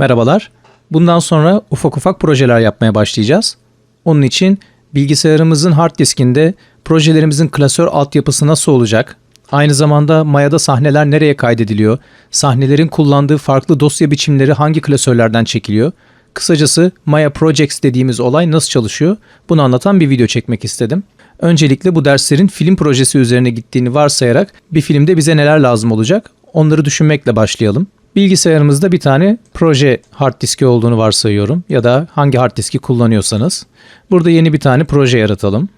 Merhabalar. Bundan sonra ufak ufak projeler yapmaya başlayacağız. Onun için bilgisayarımızın hard diskinde projelerimizin klasör altyapısı nasıl olacak? Aynı zamanda Maya'da sahneler nereye kaydediliyor? Sahnelerin kullandığı farklı dosya biçimleri hangi klasörlerden çekiliyor? Kısacası Maya Projects dediğimiz olay nasıl çalışıyor? Bunu anlatan bir video çekmek istedim. Öncelikle bu derslerin film projesi üzerine gittiğini varsayarak bir filmde bize neler lazım olacak? Onları düşünmekle başlayalım. Bilgisayarımızda bir tane proje hard diski olduğunu varsayıyorum ya da hangi hard diski kullanıyorsanız. Burada yeni bir tane proje yaratalım.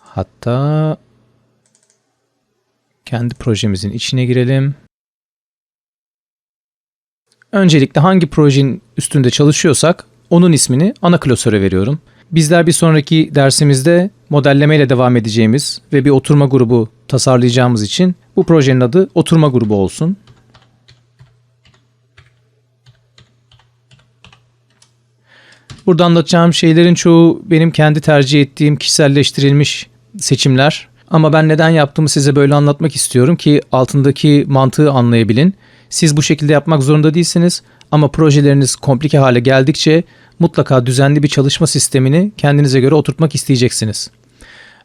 Hatta kendi projemizin içine girelim. Öncelikle hangi projenin üstünde çalışıyorsak onun ismini ana klasöre veriyorum. Bizler bir sonraki dersimizde modelleme ile devam edeceğimiz ve bir oturma grubu tasarlayacağımız için bu projenin adı oturma grubu olsun. Burada anlatacağım şeylerin çoğu benim kendi tercih ettiğim kişiselleştirilmiş seçimler. Ama ben neden yaptığımı size böyle anlatmak istiyorum ki altındaki mantığı anlayabilin. Siz bu şekilde yapmak zorunda değilsiniz ama projeleriniz komplike hale geldikçe mutlaka düzenli bir çalışma sistemini kendinize göre oturtmak isteyeceksiniz.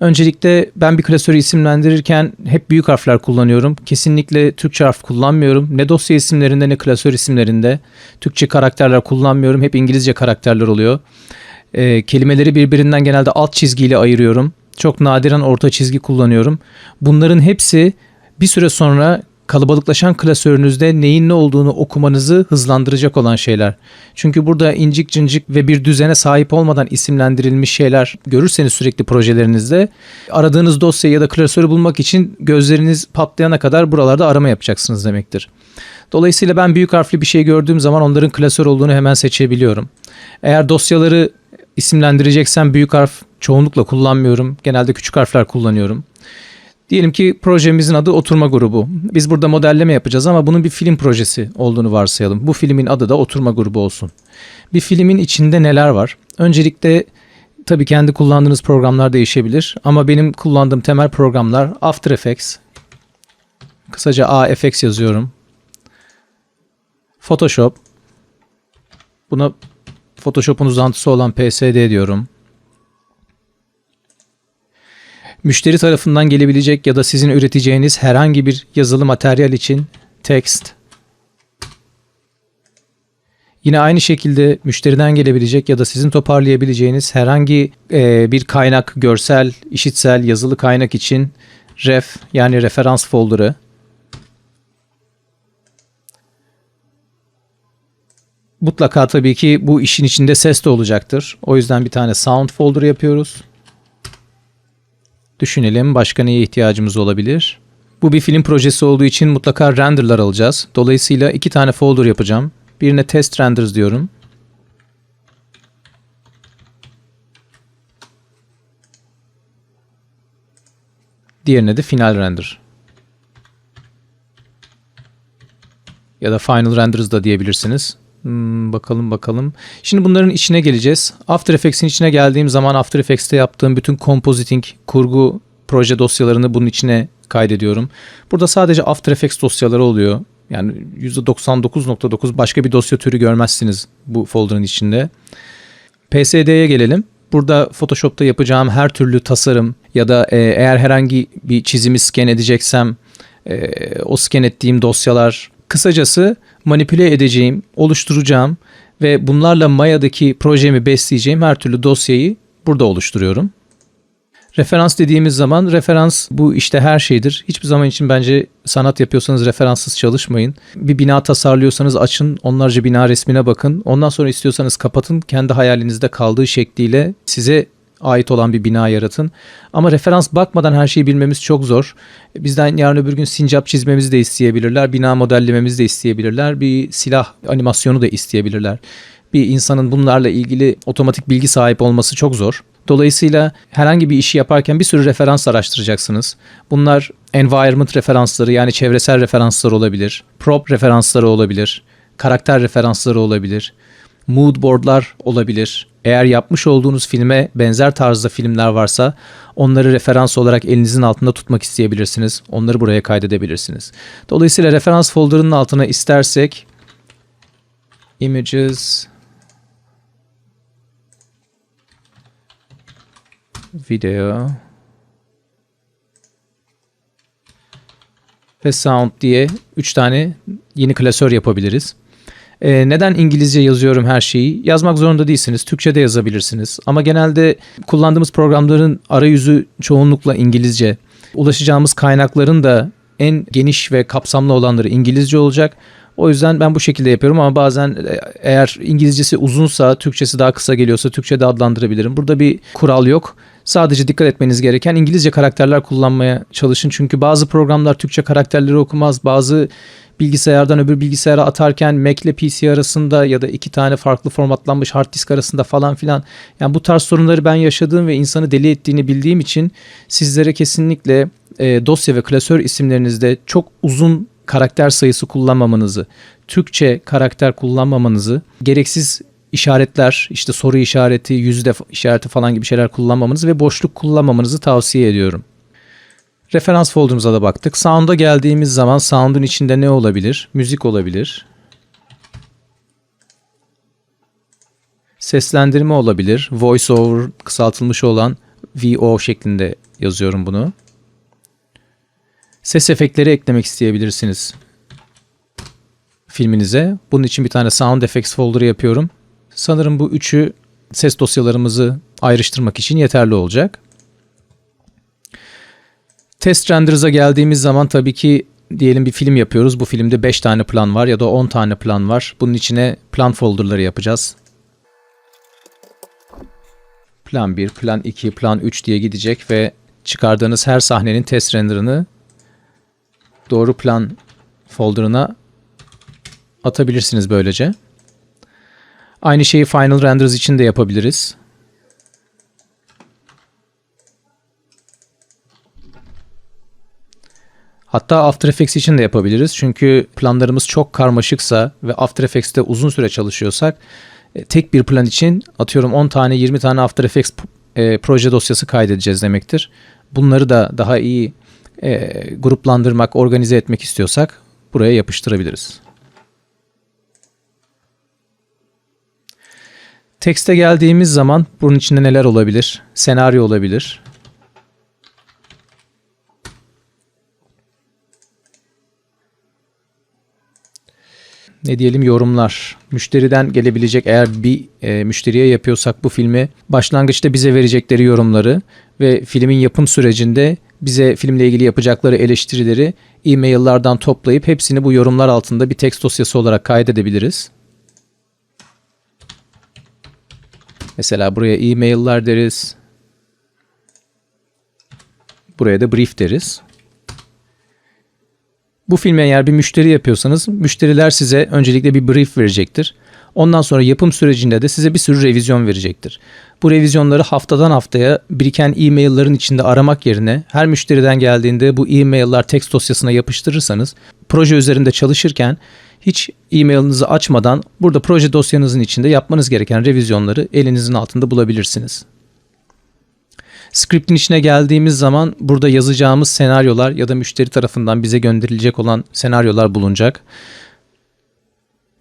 Öncelikle ben bir klasörü isimlendirirken hep büyük harfler kullanıyorum. Kesinlikle Türkçe harf kullanmıyorum. Ne dosya isimlerinde ne klasör isimlerinde. Türkçe karakterler kullanmıyorum. Hep İngilizce karakterler oluyor. Ee, kelimeleri birbirinden genelde alt çizgiyle ayırıyorum. Çok nadiren orta çizgi kullanıyorum. Bunların hepsi bir süre sonra kalabalıklaşan klasörünüzde neyin ne olduğunu okumanızı hızlandıracak olan şeyler. Çünkü burada incik cincik ve bir düzene sahip olmadan isimlendirilmiş şeyler görürseniz sürekli projelerinizde aradığınız dosyayı ya da klasörü bulmak için gözleriniz patlayana kadar buralarda arama yapacaksınız demektir. Dolayısıyla ben büyük harfli bir şey gördüğüm zaman onların klasör olduğunu hemen seçebiliyorum. Eğer dosyaları isimlendireceksem büyük harf çoğunlukla kullanmıyorum. Genelde küçük harfler kullanıyorum. Diyelim ki projemizin adı oturma grubu. Biz burada modelleme yapacağız ama bunun bir film projesi olduğunu varsayalım. Bu filmin adı da oturma grubu olsun. Bir filmin içinde neler var? Öncelikle tabii kendi kullandığınız programlar değişebilir ama benim kullandığım temel programlar After Effects. Kısaca AFX yazıyorum. Photoshop. Buna Photoshop'un uzantısı olan PSD diyorum. Müşteri tarafından gelebilecek ya da sizin üreteceğiniz herhangi bir yazılı materyal için text. Yine aynı şekilde müşteriden gelebilecek ya da sizin toparlayabileceğiniz herhangi e, bir kaynak, görsel, işitsel, yazılı kaynak için ref yani referans folder'ı. Mutlaka tabii ki bu işin içinde ses de olacaktır. O yüzden bir tane sound folder yapıyoruz. Düşünelim başka neye ihtiyacımız olabilir? Bu bir film projesi olduğu için mutlaka renderlar alacağız. Dolayısıyla iki tane folder yapacağım. Birine test renders diyorum. Diğerine de final render. Ya da final renders da diyebilirsiniz. Hmm, bakalım bakalım. Şimdi bunların içine geleceğiz. After Effects'in içine geldiğim zaman After Effects'te yaptığım bütün compositing, kurgu proje dosyalarını bunun içine kaydediyorum. Burada sadece After Effects dosyaları oluyor. Yani %99.9 başka bir dosya türü görmezsiniz bu folder'ın içinde. PSD'ye gelelim. Burada Photoshop'ta yapacağım her türlü tasarım ya da e, eğer herhangi bir çizimi scan edeceksem e, o scan ettiğim dosyalar kısacası manipüle edeceğim, oluşturacağım ve bunlarla Maya'daki projemi besleyeceğim her türlü dosyayı burada oluşturuyorum. Referans dediğimiz zaman referans bu işte her şeydir. Hiçbir zaman için bence sanat yapıyorsanız referanssız çalışmayın. Bir bina tasarlıyorsanız açın onlarca bina resmine bakın. Ondan sonra istiyorsanız kapatın. Kendi hayalinizde kaldığı şekliyle size ait olan bir bina yaratın. Ama referans bakmadan her şeyi bilmemiz çok zor. Bizden yarın öbür gün sincap çizmemizi de isteyebilirler. Bina modellememizi de isteyebilirler. Bir silah animasyonu da isteyebilirler. Bir insanın bunlarla ilgili otomatik bilgi sahip olması çok zor. Dolayısıyla herhangi bir işi yaparken bir sürü referans araştıracaksınız. Bunlar environment referansları yani çevresel referanslar olabilir. Prop referansları olabilir. Karakter referansları olabilir. Mood boardlar olabilir. Eğer yapmış olduğunuz filme benzer tarzda filmler varsa onları referans olarak elinizin altında tutmak isteyebilirsiniz. Onları buraya kaydedebilirsiniz. Dolayısıyla referans folder'ının altına istersek images video ve sound diye 3 tane yeni klasör yapabiliriz. Ee, neden İngilizce yazıyorum her şeyi? Yazmak zorunda değilsiniz. Türkçe de yazabilirsiniz. Ama genelde kullandığımız programların arayüzü çoğunlukla İngilizce. Ulaşacağımız kaynakların da en geniş ve kapsamlı olanları İngilizce olacak. O yüzden ben bu şekilde yapıyorum ama bazen e, eğer İngilizcesi uzunsa, Türkçesi daha kısa geliyorsa Türkçe de adlandırabilirim. Burada bir kural yok. Sadece dikkat etmeniz gereken İngilizce karakterler kullanmaya çalışın. Çünkü bazı programlar Türkçe karakterleri okumaz. Bazı bilgisayardan öbür bilgisayara atarken Mac ile PC arasında ya da iki tane farklı formatlanmış hard disk arasında falan filan. Yani bu tarz sorunları ben yaşadığım ve insanı deli ettiğini bildiğim için sizlere kesinlikle e, dosya ve klasör isimlerinizde çok uzun karakter sayısı kullanmamanızı, Türkçe karakter kullanmamanızı, gereksiz işaretler, işte soru işareti, yüzde işareti falan gibi şeyler kullanmamanızı ve boşluk kullanmamanızı tavsiye ediyorum. Referans folder'ımıza da baktık. Sound'a geldiğimiz zaman sound'un içinde ne olabilir? Müzik olabilir. Seslendirme olabilir. Voice over kısaltılmış olan VO şeklinde yazıyorum bunu. Ses efektleri eklemek isteyebilirsiniz filminize. Bunun için bir tane sound effects folder'ı yapıyorum. Sanırım bu üçü ses dosyalarımızı ayrıştırmak için yeterli olacak. Test renders'a geldiğimiz zaman tabii ki diyelim bir film yapıyoruz. Bu filmde 5 tane plan var ya da 10 tane plan var. Bunun içine plan folderları yapacağız. Plan 1, plan 2, plan 3 diye gidecek ve çıkardığınız her sahnenin test render'ını doğru plan folder'ına atabilirsiniz böylece. Aynı şeyi Final Renders için de yapabiliriz. Hatta After Effects için de yapabiliriz. Çünkü planlarımız çok karmaşıksa ve After Effects'te uzun süre çalışıyorsak e, tek bir plan için atıyorum 10 tane 20 tane After Effects e, proje dosyası kaydedeceğiz demektir. Bunları da daha iyi e, gruplandırmak, organize etmek istiyorsak buraya yapıştırabiliriz. Tekste geldiğimiz zaman bunun içinde neler olabilir? Senaryo olabilir. Ne diyelim yorumlar. Müşteriden gelebilecek eğer bir e, müşteriye yapıyorsak bu filmi başlangıçta bize verecekleri yorumları ve filmin yapım sürecinde bize filmle ilgili yapacakları eleştirileri e-maillerden toplayıp hepsini bu yorumlar altında bir tekst dosyası olarak kaydedebiliriz. Mesela buraya e-mailler deriz. Buraya da brief deriz. Bu filmi eğer bir müşteri yapıyorsanız müşteriler size öncelikle bir brief verecektir. Ondan sonra yapım sürecinde de size bir sürü revizyon verecektir. Bu revizyonları haftadan haftaya biriken e-mail'ların içinde aramak yerine her müşteriden geldiğinde bu e-mail'lar tekst dosyasına yapıştırırsanız proje üzerinde çalışırken hiç e-mail'inizi açmadan burada proje dosyanızın içinde yapmanız gereken revizyonları elinizin altında bulabilirsiniz. Script'in içine geldiğimiz zaman burada yazacağımız senaryolar ya da müşteri tarafından bize gönderilecek olan senaryolar bulunacak.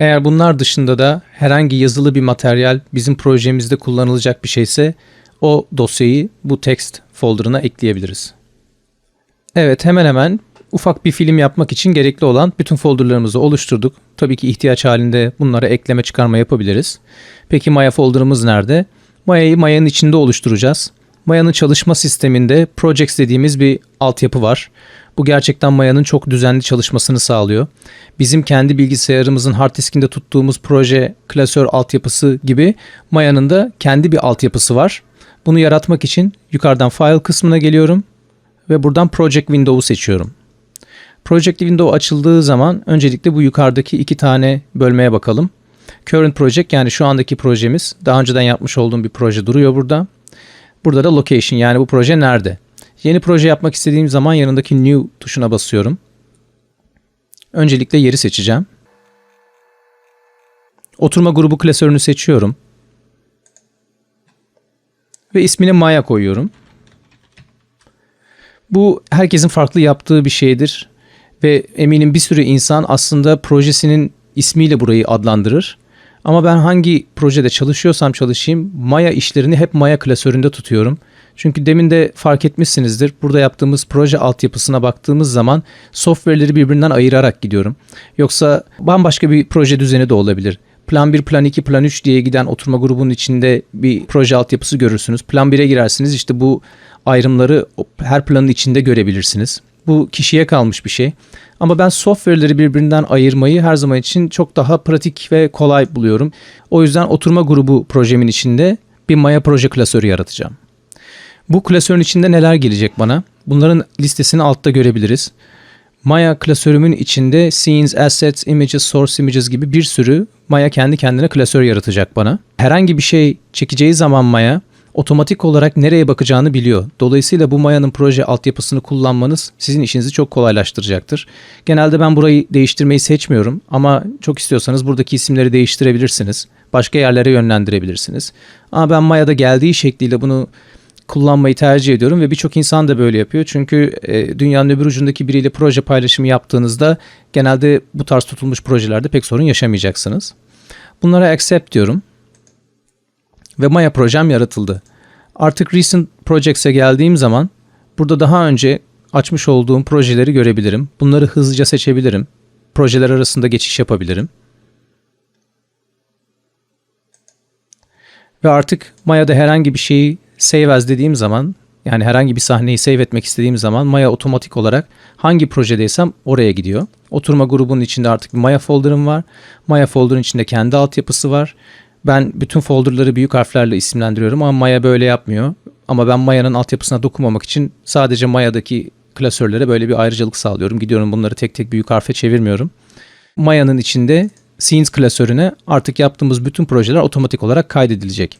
Eğer bunlar dışında da herhangi yazılı bir materyal bizim projemizde kullanılacak bir şeyse o dosyayı bu text folder'ına ekleyebiliriz. Evet hemen hemen ufak bir film yapmak için gerekli olan bütün folderlarımızı oluşturduk. Tabii ki ihtiyaç halinde bunlara ekleme çıkarma yapabiliriz. Peki Maya folder'ımız nerede? Maya'yı Maya'nın içinde oluşturacağız. Maya'nın çalışma sisteminde Projects dediğimiz bir altyapı var. Bu gerçekten Maya'nın çok düzenli çalışmasını sağlıyor. Bizim kendi bilgisayarımızın hard diskinde tuttuğumuz proje klasör altyapısı gibi Maya'nın da kendi bir altyapısı var. Bunu yaratmak için yukarıdan File kısmına geliyorum ve buradan Project Window'u seçiyorum. Project Window açıldığı zaman öncelikle bu yukarıdaki iki tane bölmeye bakalım. Current Project yani şu andaki projemiz daha önceden yapmış olduğum bir proje duruyor burada. Burada da location yani bu proje nerede? Yeni proje yapmak istediğim zaman yanındaki new tuşuna basıyorum. Öncelikle yeri seçeceğim. Oturma grubu klasörünü seçiyorum. Ve ismini Maya koyuyorum. Bu herkesin farklı yaptığı bir şeydir. Ve eminim bir sürü insan aslında projesinin ismiyle burayı adlandırır. Ama ben hangi projede çalışıyorsam çalışayım Maya işlerini hep Maya klasöründe tutuyorum. Çünkü demin de fark etmişsinizdir. Burada yaptığımız proje altyapısına baktığımız zaman software'leri birbirinden ayırarak gidiyorum. Yoksa bambaşka bir proje düzeni de olabilir. Plan 1, plan 2, plan 3 diye giden oturma grubunun içinde bir proje altyapısı görürsünüz. Plan 1'e girersiniz işte bu ayrımları her planın içinde görebilirsiniz. Bu kişiye kalmış bir şey. Ama ben software'leri birbirinden ayırmayı her zaman için çok daha pratik ve kolay buluyorum. O yüzden oturma grubu projemin içinde bir Maya proje klasörü yaratacağım. Bu klasörün içinde neler gelecek bana? Bunların listesini altta görebiliriz. Maya klasörümün içinde scenes, assets, images, source images gibi bir sürü Maya kendi kendine klasör yaratacak bana. Herhangi bir şey çekeceği zaman Maya otomatik olarak nereye bakacağını biliyor. Dolayısıyla bu Maya'nın proje altyapısını kullanmanız sizin işinizi çok kolaylaştıracaktır. Genelde ben burayı değiştirmeyi seçmiyorum ama çok istiyorsanız buradaki isimleri değiştirebilirsiniz. Başka yerlere yönlendirebilirsiniz. Ama ben Maya'da geldiği şekliyle bunu kullanmayı tercih ediyorum ve birçok insan da böyle yapıyor. Çünkü e, dünyanın öbür ucundaki biriyle proje paylaşımı yaptığınızda genelde bu tarz tutulmuş projelerde pek sorun yaşamayacaksınız. Bunlara accept diyorum. Ve Maya projem yaratıldı. Artık Recent Projects'e geldiğim zaman burada daha önce açmış olduğum projeleri görebilirim. Bunları hızlıca seçebilirim. Projeler arasında geçiş yapabilirim. Ve artık Maya'da herhangi bir şeyi save as dediğim zaman yani herhangi bir sahneyi save etmek istediğim zaman Maya otomatik olarak hangi projedeysem oraya gidiyor. Oturma grubunun içinde artık bir Maya folder'ım var. Maya folder'ın içinde kendi altyapısı var. Ben bütün folder'ları büyük harflerle isimlendiriyorum ama Maya böyle yapmıyor. Ama ben Maya'nın altyapısına dokunmamak için sadece Maya'daki klasörlere böyle bir ayrıcalık sağlıyorum. Gidiyorum bunları tek tek büyük harfe çevirmiyorum. Maya'nın içinde scenes klasörüne artık yaptığımız bütün projeler otomatik olarak kaydedilecek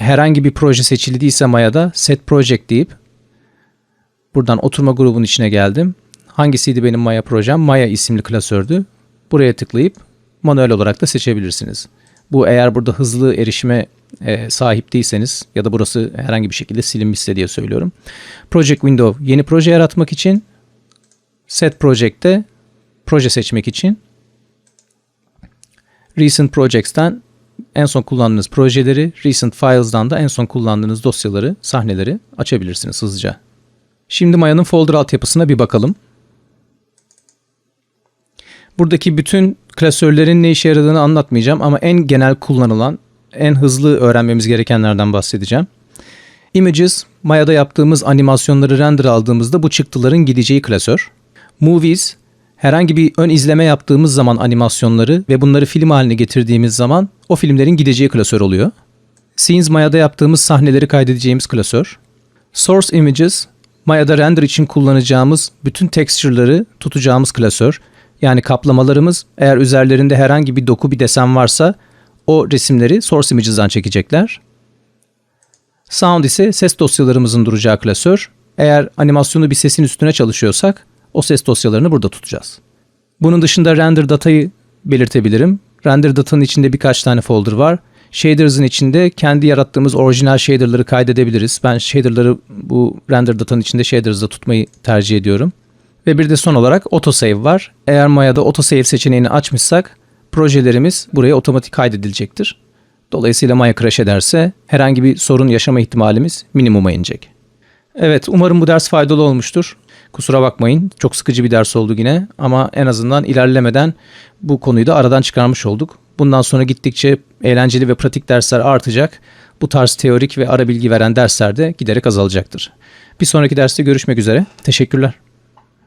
herhangi bir proje seçildiyse Maya'da set project deyip buradan oturma grubunun içine geldim. Hangisiydi benim Maya projem? Maya isimli klasördü. Buraya tıklayıp manuel olarak da seçebilirsiniz. Bu eğer burada hızlı erişime e, sahip değilseniz ya da burası herhangi bir şekilde silinmişse diye söylüyorum. Project Window yeni proje yaratmak için Set Project'te proje seçmek için Recent Projects'ten en son kullandığınız projeleri, Recent Files'dan da en son kullandığınız dosyaları, sahneleri açabilirsiniz hızlıca. Şimdi Maya'nın folder altyapısına bir bakalım. Buradaki bütün klasörlerin ne işe yaradığını anlatmayacağım ama en genel kullanılan, en hızlı öğrenmemiz gerekenlerden bahsedeceğim. Images, Maya'da yaptığımız animasyonları render aldığımızda bu çıktıların gideceği klasör. Movies, herhangi bir ön izleme yaptığımız zaman animasyonları ve bunları film haline getirdiğimiz zaman o filmlerin gideceği klasör oluyor. Scenes Maya'da yaptığımız sahneleri kaydedeceğimiz klasör. Source Images, Maya'da render için kullanacağımız bütün texture'ları tutacağımız klasör. Yani kaplamalarımız eğer üzerlerinde herhangi bir doku bir desen varsa o resimleri Source Images'dan çekecekler. Sound ise ses dosyalarımızın duracağı klasör. Eğer animasyonu bir sesin üstüne çalışıyorsak o ses dosyalarını burada tutacağız. Bunun dışında render datayı belirtebilirim. Render datanın içinde birkaç tane folder var. Shaders'ın içinde kendi yarattığımız orijinal shader'ları kaydedebiliriz. Ben shader'ları bu render datanın içinde shaders'da tutmayı tercih ediyorum. Ve bir de son olarak autosave var. Eğer Maya'da autosave seçeneğini açmışsak projelerimiz buraya otomatik kaydedilecektir. Dolayısıyla Maya crash ederse herhangi bir sorun yaşama ihtimalimiz minimuma inecek. Evet umarım bu ders faydalı olmuştur. Kusura bakmayın. Çok sıkıcı bir ders oldu yine ama en azından ilerlemeden bu konuyu da aradan çıkarmış olduk. Bundan sonra gittikçe eğlenceli ve pratik dersler artacak. Bu tarz teorik ve ara bilgi veren dersler de giderek azalacaktır. Bir sonraki derste görüşmek üzere. Teşekkürler.